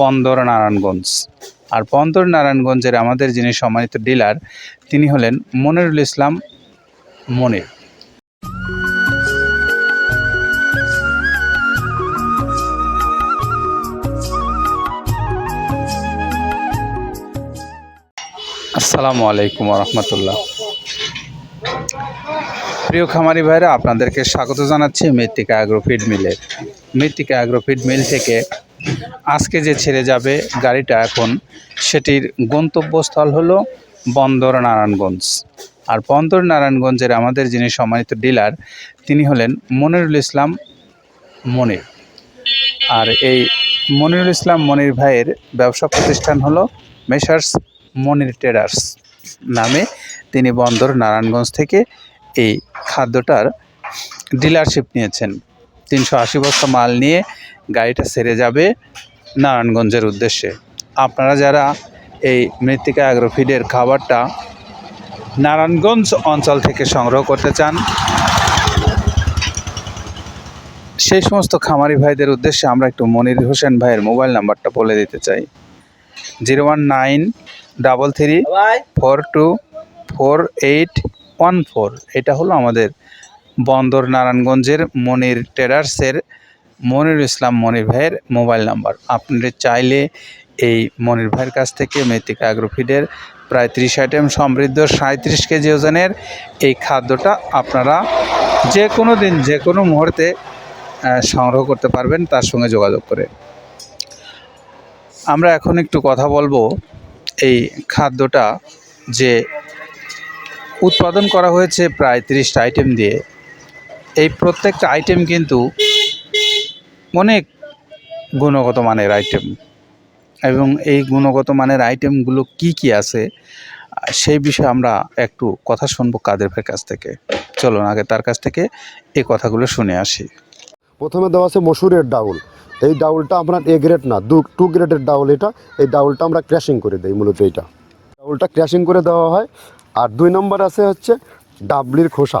বন্দর নারায়ণগঞ্জ আর বন্দর নারায়ণগঞ্জের আমাদের যিনি সম্মানিত ডিলার, তিনি হলেন মনিরুল ইসলাম মনির। আসসালামু আলাইকুম রহমতুল্লাহ প্রিয় খামারি ভাইরা, আপনাদেরকে স্বাগত জানাচ্ছি মৃত্তিকা অ্যাগ্রোফিড মিলে। মৃত্তিকা অ্যাগ্রোফিড মিল থেকে আজকে যে ছেড়ে যাবে গাড়িটা এখন, সেটির গন্তব্যস্থল হলো বন্দর নারায়ণগঞ্জ আর বন্দর নারায়ণগঞ্জের আমাদের যিনি সম্মানিত ডিলার, তিনি হলেন মনিরুল ইসলাম মনির। আর এই মনিরুল ইসলাম মনির ভাইয়ের ব্যবসা প্রতিষ্ঠান হলো মেসার্স মনির ট্রেডার্স নামে তিনি বন্দর নারায়ণগঞ্জ থেকে এই খাদ্যটার ডিলারশিপ নিয়েছেন। তিনশো আশি বস্তা মাল নিয়ে গাড়িটা সেরে যাবে নারায়ণগঞ্জের উদ্দেশ্যে। আপনারা যারা এই মৃত্তিকা অ্যাগ্রোফিডের খাবারটা নারায়ণগঞ্জ অঞ্চল থেকে সংগ্রহ করতে চান সেই সমস্ত খামারি ভাইদের উদ্দেশ্যে আমরা একটু মনির হোসেন ভাইয়ের মোবাইল নাম্বারটা বলে দিতে চাই। Zero one nine double three four two four eight one four. এটা হলো আমাদের বন্দর নারায়ণগঞ্জের মনির ট্রেডার্সের মনির ইসলাম মনির ভাইয়ের মোবাইল নাম্বার। আপনাদের চাইলে এই মনির ভাইয়ের কাছ থেকে মৃত্তিকা অ্যাগ্রোফিডের প্রায় ত্রিশ আইটেম সমৃদ্ধ সাঁত্রিশ কেজি ওজনের এই খাদ্যটা আপনারা যে কোনো দিন, যে কোনো মুহূর্তে সংগ্রহ করতে পারবেন তার সঙ্গে যোগাযোগ করে। আমরা এখন একটু কথা বলব এই খাদ্যটা যে উৎপাদন করা হয়েছে প্রায় তিরিশটা আইটেম দিয়ে। এই প্রত্যেকটা আইটেম কিন্তু অনেক গুণগত মানের আইটেম এবং এই গুণগত মানের আইটেমগুলো কি কি আছে, সেই বিষয়ে আমরা একটু কথা শুনব কাদের ভাইয়ের কাছ থেকে। চলুন আগে তার কাছ থেকে এই কথাগুলো শুনে আসি। প্রথমে দেওয়া আছে মসুরের ডাউল। এই ডাউলটা আপনার এ গ্রেড না, দু টু গ্রেডের ডাউল এটা। এই ডাউলটা আমরা ক্র্যাশিং করে দিই মূলত এইটা। ডাউলটা ক্র্যাশিং করে দেওয়া হয়। আর দুই নম্বর আছে হচ্ছে ডাবলির খোসা।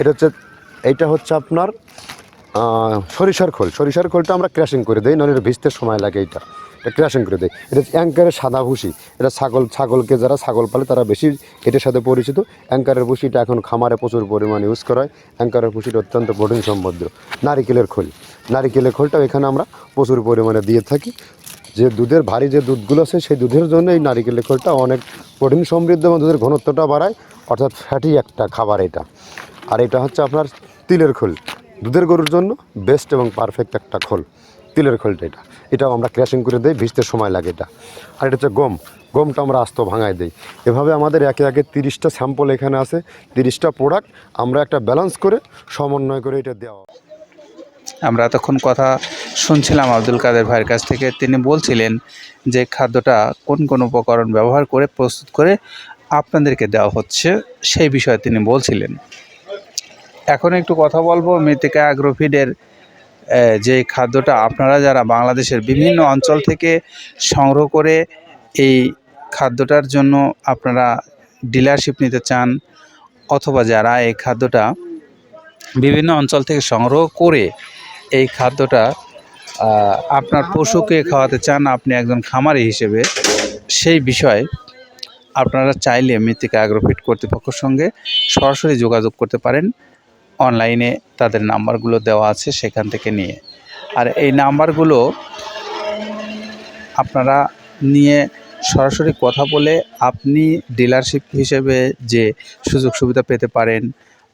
এটা হচ্ছে, এইটা হচ্ছে আপনার সরিষার খোল। সরিষার খোলটা আমরা ক্র্যাশিং করে দিই এটা ভিজতে সময় লাগে এইটা। এটা ক্র্যাশিং করে দেয় এটা অ্যাঙ্কারের সাদা ভুসি। এটা ছাগল, ছাগলকে যারা ছাগল পালে তারা বেশি এটার সাথে পরিচিত। অ্যাঙ্কারের ভুসিটা এখন খামারে প্রচুর পরিমাণে ইউজ করা হয়। অ্যাঙ্কারের ভুসিটা অত্যন্ত প্রোটিন সমৃদ্ধ নারিকেলের খোল। নারিকেলের খোলটাও এখানে আমরা প্রচুর পরিমাণে দিয়ে থাকি। যে দুধের ভারী যে দুধগুলো আছে, সেই দুধের জন্য এই নারিকেলের খোলটা অনেক প্রোটিন সমৃদ্ধ এবং দুধের ঘনত্বটা বাড়ায়। অর্থাৎ ফ্যাটি একটা খাবার এটা। আর এটা হচ্ছে আপনার তিলের খোল। দুধের গরুর জন্য বেস্ট এবং পারফেক্ট একটা খোল। তিলের খোলটা এটা। এটাও আমরা ক্র্যাশিং করে দিই, ভিজতে সময় লাগে এটা। আর এটা হচ্ছে গম। গমটা আমরা আস্ত ভাঙায় দিই। এভাবে আমাদের একে একে তিরিশটা স্যাম্পল এখানে আছে। তিরিশটা প্রোডাক্ট আমরা একটা ব্যালেন্স করে সমন্বয় করে এটা দেওয়া আমরা এতক্ষণ কথা শুনছিলাম আব্দুল কাদের ভাইয়ের কাছ থেকে। তিনি বলছিলেন যে খাদ্যটা কোন কোন উপকরণ ব্যবহার করে প্রস্তুত করে আপনাদেরকে দেওয়া হচ্ছে, সেই বিষয়ে তিনি বলছিলেন। এখন একটু কথা বলব মৃত্তিকা অ্যাগ্রোফিডের যে খাদ্যটা আপনারা যারা বাংলাদেশের বিভিন্ন অঞ্চল থেকে সংগ্রহ করে এই খাদ্যটার জন্য আপনারা ডিলারশিপ নিতে চান অথবা যারা এই খাদ্যটা বিভিন্ন অঞ্চল থেকে সংগ্রহ করে এই খাদ্যটা আপনার পশুকে খাওয়াতে চান আপনি একজন খামারি হিসেবে, সেই বিষয়ে আপনারা চাইলে মৃত্তিকা অ্যাগ্রোফিট কর্তৃপক্ষের সঙ্গে সরাসরি যোগাযোগ করতে পারেন। অনলাইনে তাদের নাম্বারগুলো দেওয়া আছে সেখান থেকে নিয়ে। আর এই নাম্বারগুলো আপনারা নিয়ে সরাসরি কথা বলে আপনি ডিলারশিপ হিসেবে যে সুযোগ সুবিধা পেতে পারেন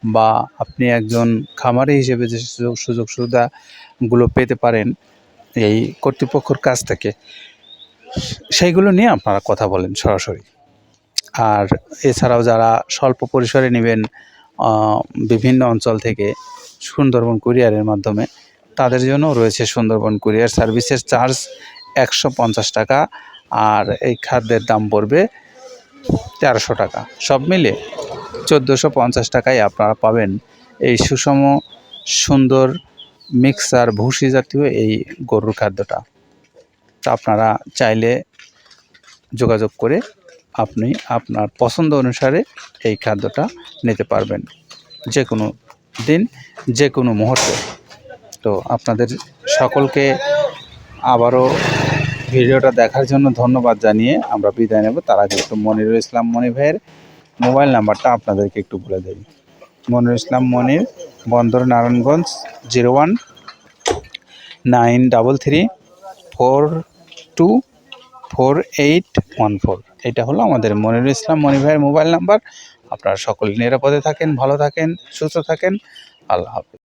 বা আপনি একজন খামারি হিসেবে যে সুযোগ সুযোগ সুবিধাগুলো পেতে পারেন এই কর্তৃপক্ষর কাছ থেকে, সেইগুলো নিয়ে আপনারা কথা বলেন সরাসরি। আর এছাড়াও যারা স্বল্প পরিসরে নেবেন বিভিন্ন অঞ্চল থেকে সুন্দরবন কুরিয়ারের মাধ্যমে, তাদের জন্য রয়েছে সুন্দরবন কুরিয়ার সার্ভিসের চার্জ একশো পঞ্চাশ টাকা, আর এই খাদ্যের দাম পড়বে তেরোশো টাকা। সব মিলে চোদ্দোশো পঞ্চাশ টাকায় আপনারা পাবেন এই সুষম, সুন্দর মিক্সার ভুসি জাতীয় এই গরুর খাদ্যটা। তা আপনারা চাইলে যোগাযোগ করে আপনি আপনার পছন্দ অনুসারে এই খাদ্যটা নিতে পারবেন। যে কোনো দিন যে কোনো মুহূর্তে। তো আপনাদের সকলকে আবারও ভিডিওটা দেখার জন্য ধন্যবাদ জানিয়ে আমরা বিদায় নেব। তার আগে একটু মনিরুল ইসলাম মনি ভাইয়ের মোবাইল নাম্বারটা আপনাদেরকে একটু বলে দেই। Monir Islam Monir, Bandar Narayanganj, zero one, nine double three, four two, four eight one four. এটা হলো আমাদের মনির ইসলাম মনি ভাইয়ের মোবাইল নাম্বার। আপনারা সকলে নিরাপদে থাকেন, ভালো থাকেন, সুস্থ থাকেন। আল্লাহ হাফিজ।